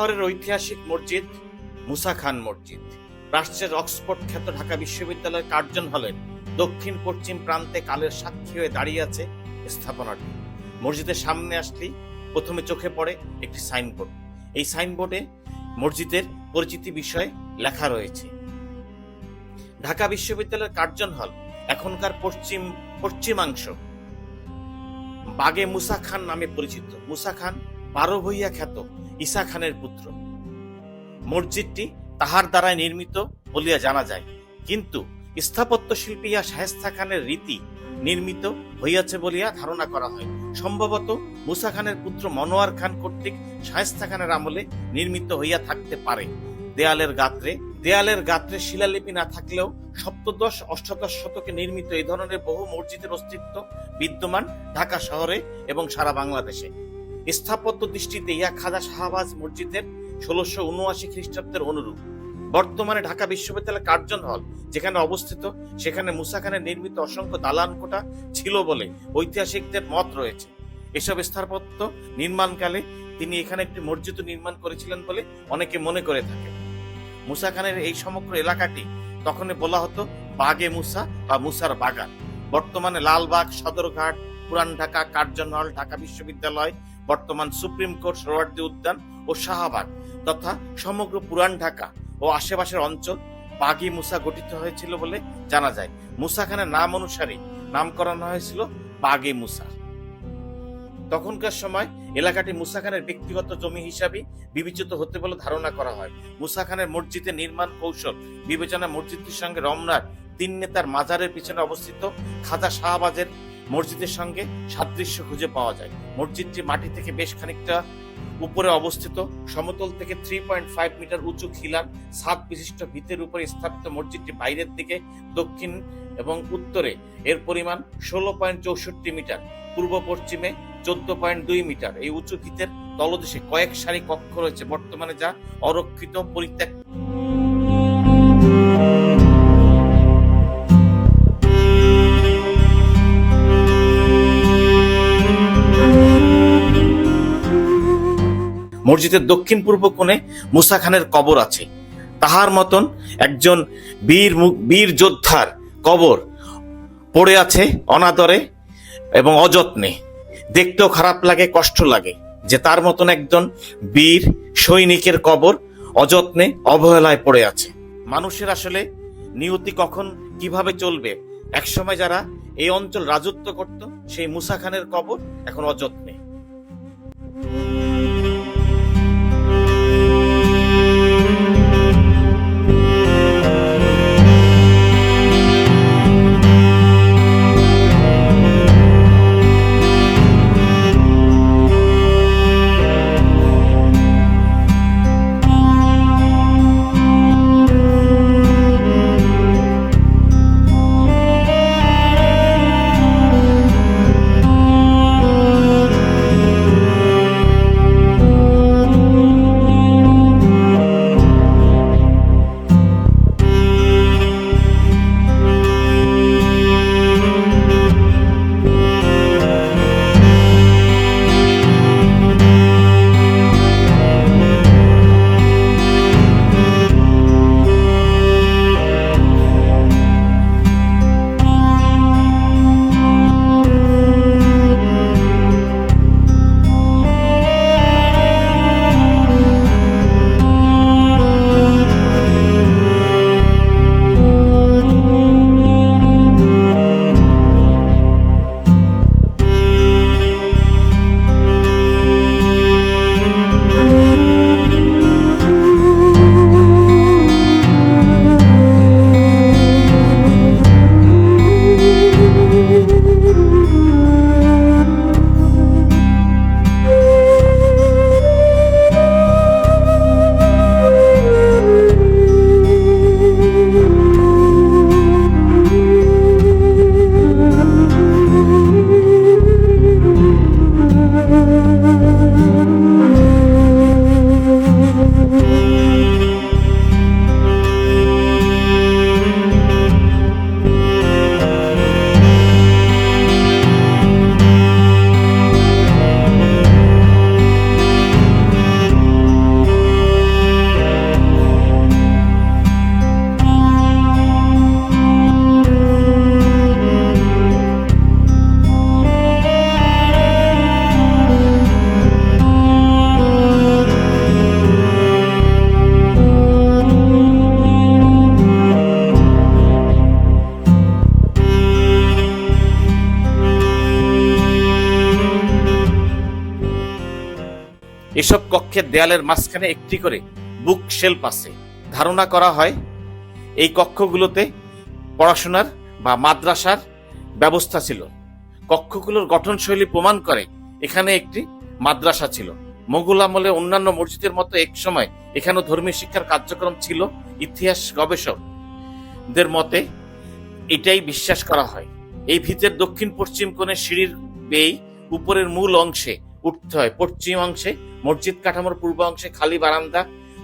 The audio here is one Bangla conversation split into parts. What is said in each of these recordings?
শহরের ঐতিহাসিক মসজিদ মুসা খান মসজিদ। রাষ্ট্রের অক্সফোর্ড খ্যাত ঢাকা বিশ্ববিদ্যালয়ের কার্জন হলের দক্ষিণ পশ্চিম প্রান্তে কালের সাক্ষী হয়ে দাঁড়িয়ে আছে স্থাপনাটি। মসজিদের সামনে আসলেই প্রথমে চোখে পড়ে একটি সাইনবোর্ড। এই সাইনবোর্ডে মসজিদের পরিচিতি বিষয়ে লেখা রয়েছে। ঢাকা বিশ্ববিদ্যালয়ের কার্জন হল এখনকার পশ্চিম, পশ্চিমাংশ। বাগে মুসা খান নামে পরিচিত। মুসা খান বারো ভইয়া খ্যাত ঈসা খানের পুত্র। মসজিদটি তাহার দ্বারাই নির্মিত বলিয়া জানা যায়। কিন্তু স্থাপত্য শিল্পী ইয়া শায়েস্তা খানের রীতি নির্মিত হইয়াছে বলিয়া ধারণা করা হয়। সম্ভবত মুসা খানের পুত্র মনোয়ার খান কর্তৃক শায়েস্তা খানের আমলে নির্মিত হইয়া থাকতে পারে। দেয়ালের গাত্রে দেয়ালের গাত্রে শিলালিপি না থাকলেও সপ্তদশ, অষ্টাদশ শতকে নির্মিত এই ধরনের বহু মসজিদের অস্তিত্ব বিদ্যমান ঢাকা শহরে এবং সারা বাংলাদেশে। স্থাপত্য দৃষ্টিতে ইয়া খাজা শাহবাজ মসজিদের ষোলোশো উনআশি খ্রিস্টাব্দের অনুরূপ। বর্তমানে ঢাকা বিশ্ববিদ্যালয় কার্জন হল, যেখানে অবস্থিত, সেখানে মুসা খানের নির্মিত অসংখ্য দালান কোঠা ছিল বলে ঐতিহাসিকদের মত রয়েছে। এসব স্থাপত্য নির্মাণকালে তিনি এখানে একটি মসজিদ নির্মাণ করেছিলেন বলে অনেকে মনে করে থাকে মুসা খানের এই সমগ্র এলাকাটি তখন বলা হতো বাগে মুসা বা মুসার বাগান। বর্তমানে লালবাগ, সদরঘাট, পুরান ঢাকা কার্জন হল, ঢাকা বিশ্ববিদ্যালয় বর্তমান সুপ্রিম কোর্ট সোহরাওয়ার্দী উদ্যান ও শাহবাগ তথা সমগ্র পুরান ঢাকা ও আশেপাশের অঞ্চল বাগি মুসা গঠিত হয়েছিল বলে জানা যায়। মুসা খানের নাম অনুসারে নামকরণ হয়েছিল বাগে মুসা। তখনকার সময় এলাকাটি মুসা খানের ব্যক্তিগত জমি হিসাবে বিবেচিত হতে বলে ধারণা করা হয়। মুসা খানের মসজিদের নির্মাণ কৌশল বিবেচনা মসজিদটির সঙ্গে রমনার তিন নেতার মাজারের পিছনে অবস্থিত খাজা শাহবাজের মসজিদের সঙ্গে সাদৃশ্য খুঁজে পাওয়া যায়। মসজিদটি মাটি থেকে বেশ খানিকটা উপরে অবস্থিত। সমতল থেকে থ্রি পয়েন্ট ফাইভ মিটার উঁচু খিলার সাত বিশিষ্ট ভিতের উপরে স্থাপিত মসজিদটি বাইরের দিকে, দক্ষিণ এবং উত্তরে। এর পরিমাণ ষোলো পয়েন্ট চৌষট্টি মিটার, পূর্ব পশ্চিমে চোদ্দ পয়েন্ট দুই মিটার। এই উঁচু ভিতের তলদেশে কয়েক সারি কক্ষ রয়েছে বর্তমানে যা অরক্ষিত পরিত্যক্ত। মসজিদের দক্ষিণ পূর্ব কোণে মুসা খানের কবর আছে। তাহার মতন একজন বীর বীর যোদ্ধার কবর পড়ে আছে অনাদরে এবং অযত্নে। দেখতেও খারাপ লাগে, কষ্ট লাগে যে তার মতন একজন বীর সৈনিকের কবর অযত্নে, অবহেলায় পড়ে আছে। মানুষের আসলে নিয়তি কখন কীভাবে চলবে? একসময় যারা এই অঞ্চল রাজত্ব করত, সেই মুসা খানের কবর এখন অযত্নে। এসব কক্ষের দেয়ালের মাঝখানে একটি করে বুক শেলফ আছে। ধারণা করা হয়, এই কক্ষগুলোতে পড়াশোনার বা মাদ্রাসার ব্যবস্থা ছিল। কক্ষগুলোর গঠনশৈলী প্রমাণ করে এখানে একটি মাদ্রাসা ছিল। মোগল আমলে অন্যান্য মসজিদের মতো এক সময় এখানেও ধর্মীয় শিক্ষার কার্যক্রম ছিল, ইতিহাস গবেষকদের মতে এটাই বিশ্বাস করা হয়। এই ভিতের দক্ষিণ পশ্চিম কোণে সিঁড়ির বেয়ে উপরের মূল অংশে উঠতে হয়। পশ্চিম অংশে মসজিদ কাঠামোর পূর্ব অংশে খালি বারান্দা,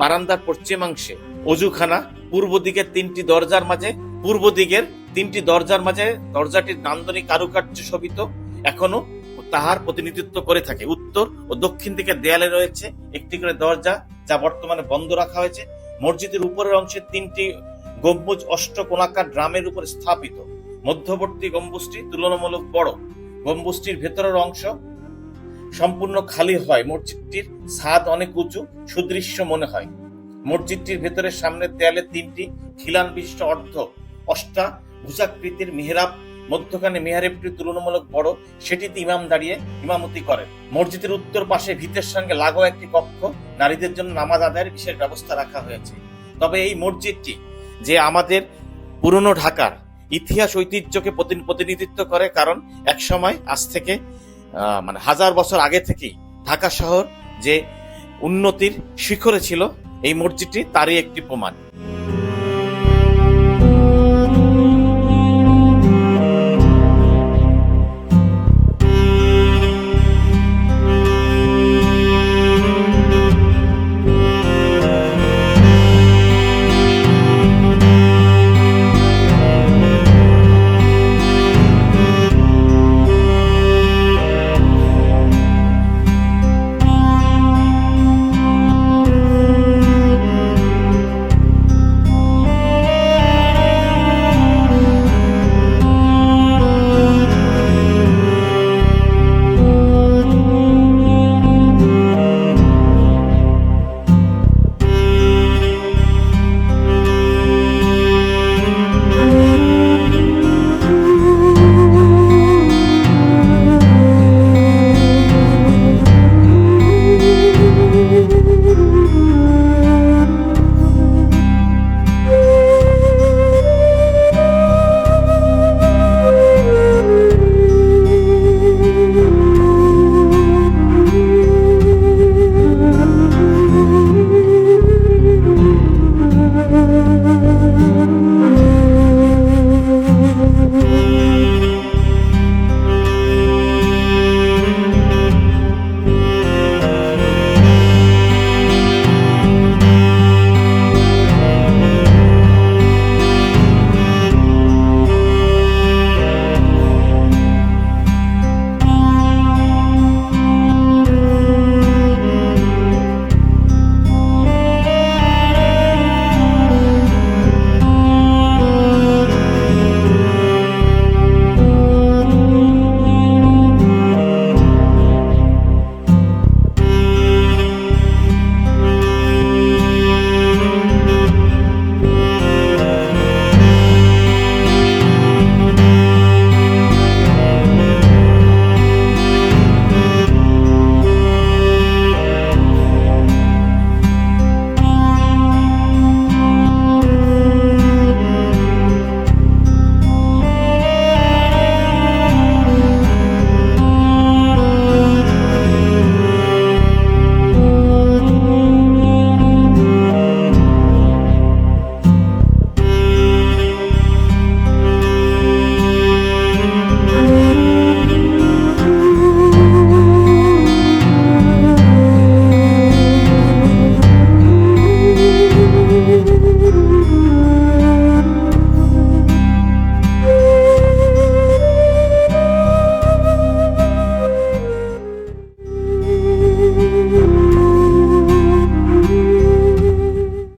বারান্দার পশ্চিমাংশে অজুখানা, পূর্ব দিকের তিনটি দরজার মাঝে, পূর্ব দিকের তিনটি দরজার মাঝে দরজাটির নান্দনিক কারুকার্য শোভিত এখনও তাহার প্রতিনিধিত্ব করে থাকে। উত্তর ও দক্ষিণ দিকের দেয়ালে রয়েছে একটি করে দরজা, যা বর্তমানে বন্ধ রাখা হয়েছে। মসজিদের উপরের অংশে তিনটি গম্বুজ অষ্টকোণাকার ড্রামের উপর স্থাপিত। মধ্যবর্তী গম্বুজটি তুলনামূলক বড়। গম্বুজটির ভেতরের অংশ সম্পূর্ণ খালি হয়। মসজিদটির ছাদ অনেক উঁচু, সুদৃশ্য মনে হয়। মসজিদটির ভেতরের সামনের দেয়ালে তিনটি খিলান বিশিষ্ট অর্ধ অষ্টা ভুজাকৃতির মেহরাব, মধ্যখানে মেহরাবটি তুলনামূলক বড়, সেটিতে ইমাম দাঁড়িয়ে ইমামতি করেন। মসজিদের উত্তর পাশে ভিতের সঙ্গে লাগোয়া একটি কক্ষ, নারীদের জন্য নামাজ আদায়ের বিশেষ ব্যবস্থা রাখা হয়েছে। তবে এই মসজিদটি যে আমাদের পুরনো ঢাকার ইতিহাস ঐতিহ্যকে প্রতি- প্রতিনিধিত্ব করে, কারণ এক সময় আজ থেকে মানে হাজার বছর আগে থেকেই ঢাকা শহর যে উন্নতির শিখরে ছিল, এই মসজিদটি তারই একটি প্রমাণ।